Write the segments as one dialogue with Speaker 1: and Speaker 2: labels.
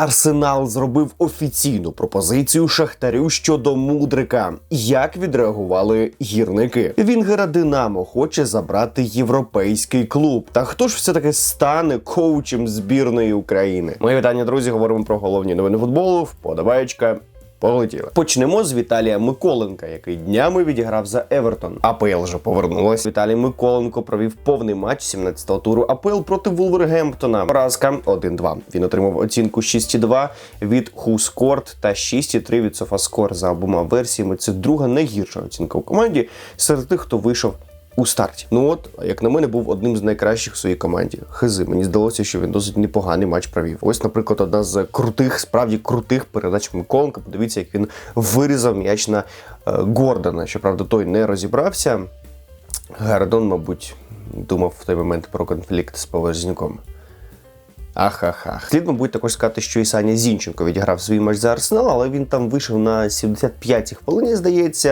Speaker 1: Арсенал зробив офіційну пропозицію Шахтарю щодо мудрика. Як відреагували гірники? Вінгера Динамо хоче забрати європейський клуб. Та хто ж все таки стане коучем збірної України? Моє вітання, друзі. Говоримо про головні новини футболу. Вподобаєчка. Полетіли. Почнемо з Віталія Миколенка, який днями відіграв за Евертон. АПЛ вже повернулась. Віталій Миколенко провів повний матч 17-го туру АПЛ проти Вулвергемптона. Поразка 1-2. Він отримав оцінку 6,2 від Хускорт та 6,3 від Софаскор за обома версіями. Це друга найгірша оцінка у команді серед тих, хто вийшов у старті. Ну от, як на мене, був одним з найкращих в своїй команді. Хизи. Мені здалося, що він досить непоганий матч провів. Ось, наприклад, одна з крутих, справді крутих передач Миколенка. Подивіться, як він вирізав м'яч на е, Гордона. Щоправда, той не розібрався. Гардон, мабуть, думав в той момент про конфлікт з Повержняком. Ахахах. Слід, мабуть, також сказати, що і Саня Зінченко відіграв свій матч за Арсенал, але він там вийшов на 75-й хвилині, здається.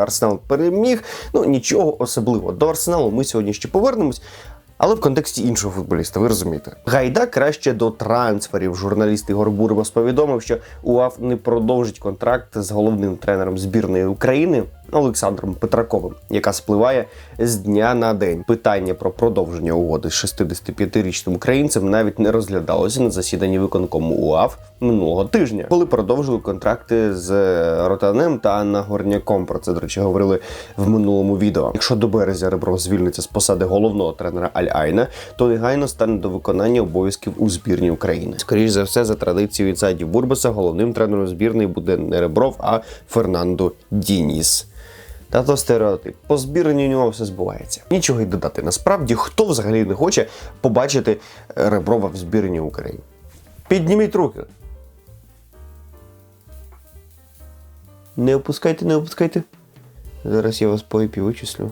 Speaker 1: Арсенал переміг. Ну, нічого особливого. До Арсеналу ми сьогодні ще повернемось. Але в контексті іншого футболіста, ви розумієте. Гайда краще до трансферів. Журналіст Ігор Бурбас повідомив, що УАФ не продовжить контракт з головним тренером збірної України Олександром Петраковим, яка спливає з дня на день. Питання про продовження угоди з 65-річним українцем навіть не розглядалося на засіданні виконкому УАФ минулого тижня, коли продовжили контракти з Ротанем та Анна Горняком. Про це, до речі, говорили в минулому відео. Якщо до березня Ребров звільниться з посади головного тренера Аль-Айна, то негайно стане до виконання обов'язків у збірні України. Скоріше за все, за традицією сайдів Бурбаса, головним тренером збірної буде не Ребров, а Фернандо Дініс. Та то стереотип. По збірні у нього все збувається. Нічого й додати. Насправді, хто взагалі не хоче побачити Реброва в збірні України? Підніміть руки. Не опускайте, не опускайте. Зараз я вас по IP вичислю.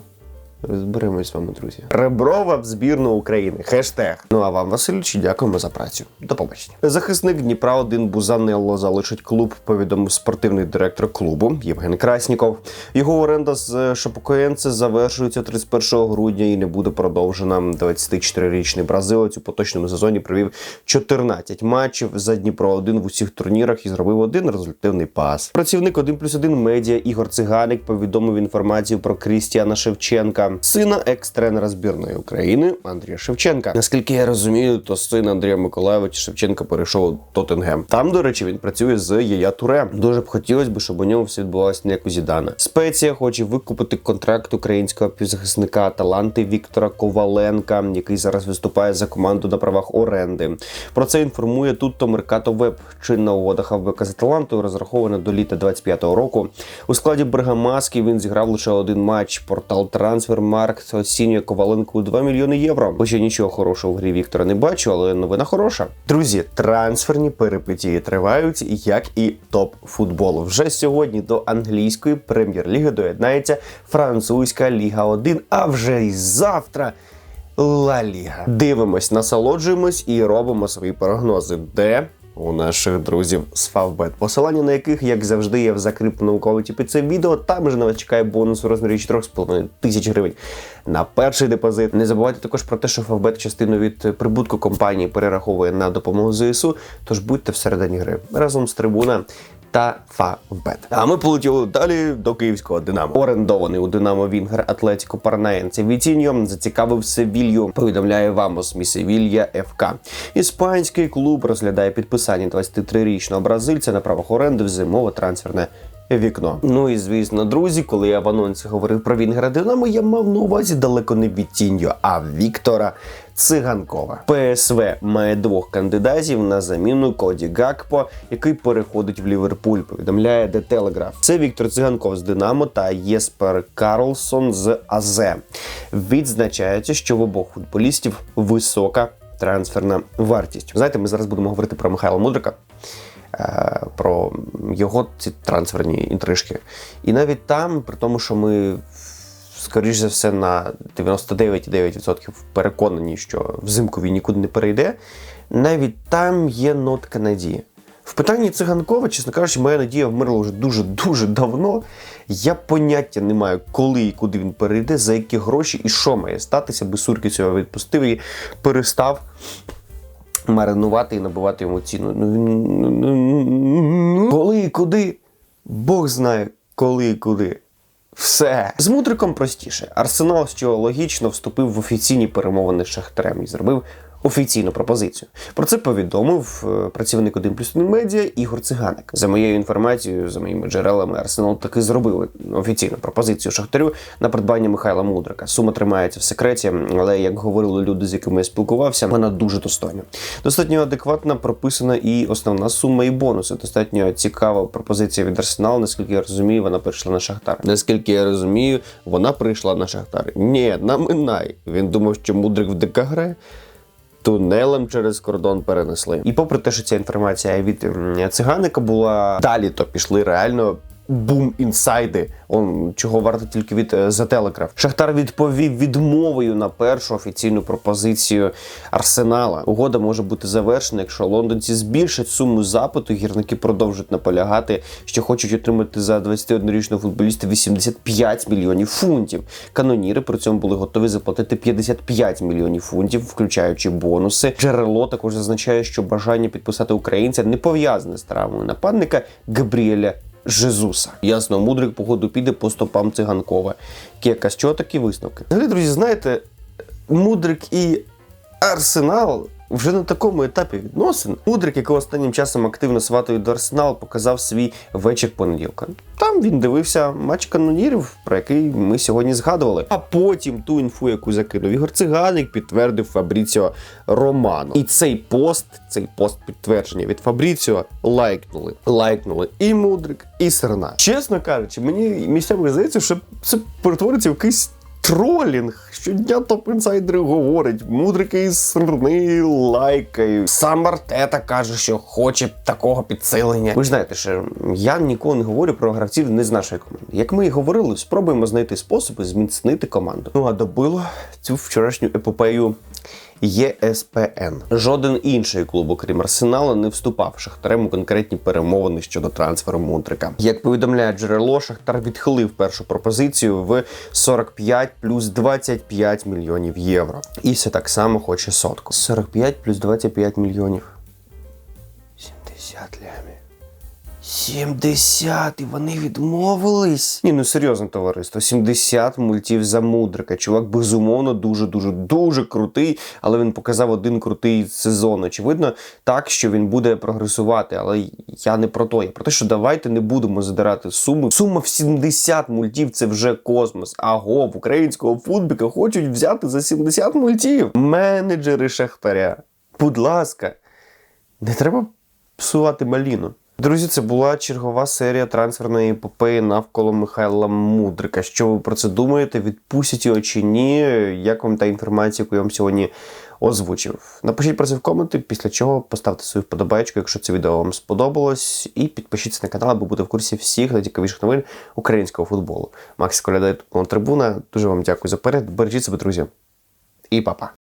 Speaker 1: Розберемось з вами, друзі. Реброва в збірну України. Хештег. Ну а вам, Васильович, дякуємо за працю. До побачення. Захисник Дніпра 1 Бузанелло залишить клуб. Повідомив спортивний директор клубу Євген Красніков. Його оренда з Шапокоєнце завершується 31 грудня і не буде продовжена. 24-річний бразилець у поточному сезоні провів 14 матчів за Дніпро 1 в усіх турнірах і зробив один результативний пас. Працівник 1 плюс 1 медіа Ігор Циганик повідомив інформацію про Крістіана Шевченка сина екс-тренера збірної України Андрія Шевченка. Наскільки я розумію, то син Андрія Миколаєвича Шевченка перейшов у Тоттенгем. Там, до речі, він працює з Яя Туре. Дуже б хотілося б, щоб у ньому все відбувалося не як у Зідана. Спеція хоче викупити контракт українського півзахисника таланти Віктора Коваленка, який зараз виступає за команду на правах оренди. Про це інформує тут то Веб. Чинна угода Хавбека з Аталантою розрахована до літа 25-го року. У складі Бергамаски він зіграв лише один матч. Портал Трансфер Маркт оцінює Коваленку у 2 мільйони євро. Хоча нічого хорошого в грі Віктора не бачу, але новина хороша. Друзі, трансферні перипетії тривають, як і топ футболу. Вже сьогодні до англійської прем'єр-ліги доєднається французька ліга 1, а вже й завтра. Ла Ліга. Дивимось, насолоджуємось і робимо свої прогнози. Де у наших друзів з Favbet, посилання на яких, як завжди, є в закріпленому коменті під цим відео. Там же на вас чекає бонус у розмірі 4,5 тисяч гривень на перший депозит. Не забувайте також про те, що Favbet частину від прибутку компанії перераховує на допомогу ЗСУ. Тож будьте всередині гри разом з трибуна. Та Фавбет. А ми полетіли далі до київського Динамо. Орендований у Динамо Вінгер Атлетіко Парнаєнце Вітіньо зацікавив Севілью. Повідомляє Вамос Місевілья ФК. Іспанський клуб розглядає підписання 23-річного бразильця на правах оренди в зимове трансферне вікно. Ну і звісно, друзі, коли я в анонсі говорив про Вінгера Динамо, я мав на увазі далеко не Вітіньо, а Віктора. Циганкова ПСВ має двох кандидатів на заміну Коді Гакпо, який переходить в Ліверпуль. Повідомляє The Telegraph. Це Віктор Циганков з Динамо та Єспер Карлсон з АЗ. Відзначається, що в обох футболістів висока трансферна вартість. Знаєте, ми зараз будемо говорити про Михайла Мудрика. е, Його ці трансферні інтрижки. І навіть там, при тому, що ми скоріш за все, на 99,9% переконані, що взимку він нікуди не перейде. Навіть там є нотка надії. В питанні циганкова, чесно кажучи, моя надія вмерла вже дуже-дуже давно. Я поняття не маю, коли і куди він перейде, за які гроші і що має статися, би Сурки цього відпустив і перестав маринувати і набивати йому ціну. Ну, ну, ну, коли і куди? Бог знає, коли і куди. Все. З мудриком простіше. Арсенал, що логічно, вступив в офіційні перемовини з Шахтарем і зробив офіційну пропозицію. Про це повідомив е, працівник 1 плюс 1 медіа Ігор Циганик. За моєю інформацією, за моїми джерелами, Арсенал таки зробив офіційну пропозицію Шахтарю на придбання Михайла Мудрика. Сума тримається в секреті, але як говорили люди, з якими я спілкувався, вона дуже достойна. Достатньо адекватна, прописана і основна сума, і бонуси. Достатньо цікава пропозиція від Арсеналу. Наскільки я розумію, вона прийшла на Шахтар. Наскільки я розумію, вона прийшла на Шахтар. Ні, на Минай. Він думав, що Мудрик в ДК грає тунелем через кордон перенесли. І попри те, що ця інформація від циганика була далі, то пішли реально. Бум інсайди, он чого варто тільки від е, за телеграф. Шахтар відповів відмовою на першу офіційну пропозицію Арсенала. Угода може бути завершена, якщо лондонці збільшать суму запиту. Гірники продовжать наполягати, що хочуть отримати за 21-річного футболіста 85 мільйонів фунтів. Каноніри при цьому були готові заплатити 55 мільйонів фунтів, включаючи бонуси. Джерело також зазначає, що бажання підписати українця не пов'язане з травмою нападника Габріеля. Жезуса. Ясно, мудрик погоду піде по стопам циганкова. Кека, чого такі висновки? Взагалі, друзі, знаєте, мудрик і Арсенал вже на такому етапі відносин. Мудрик, якого останнім часом активно сватають до Арсенал, показав свій вечір понеділка. Там він дивився матч канонірів, про який ми сьогодні згадували. А потім ту інфу, яку закинув Ігор Циганик, підтвердив Фабріціо Романо. І цей пост, цей пост підтвердження від Фабріціо лайкнули. Лайкнули і Мудрик, і Серна. Чесно кажучи, мені місцями здається, що це перетвориться в якийсь тролінг. Щодня топ-інсайдери говорять, мудрики із сирни лайкають. Сам Артета каже, що хоче такого підсилення. Ви ж знаєте, що я ніколи не говорю про гравців не з нашої команди. Як ми і говорили, спробуємо знайти способи зміцнити команду. Ну а добило цю вчорашню епопею. ЄСПН. Жоден інший клуб, окрім Арсенала, не вступав Шахтарем у конкретні перемовини щодо трансферу Мудрика. Як повідомляє джерело, Шахтар відхилив першу пропозицію в 45 плюс 25 мільйонів євро. І все так само хоче сотку. 45 плюс 25 мільйонів. 70 лямів. 70, і вони відмовились. Ні, ну серйозно, товариство. 70 мультів за мудрика. Чувак, безумовно, дуже, дуже, крутий, але він показав один крутий сезон. Очевидно, так, що він буде прогресувати. Але я не про то. Я про те, що давайте не будемо задирати суму. Сума в 70 мультів це вже космос. Аго, в українського футбіка хочуть взяти за 70 мультів. Менеджери Шахтаря. Будь ласка, не треба псувати маліну. Друзі, це була чергова серія трансферної епопеї навколо Михайла Мудрика. Що ви про це думаєте? Відпустять його чи ні? Як вам та інформація, яку я вам сьогодні озвучив? Напишіть про це в коменти, після чого поставте свою вподобайку, якщо це відео вам сподобалось, і підпишіться на канал, аби бути в курсі всіх найцікавіших новин українського футболу. Макс Колядай трибуна. Дуже вам дякую за перегляд. Бережіть себе, друзі, і па-па.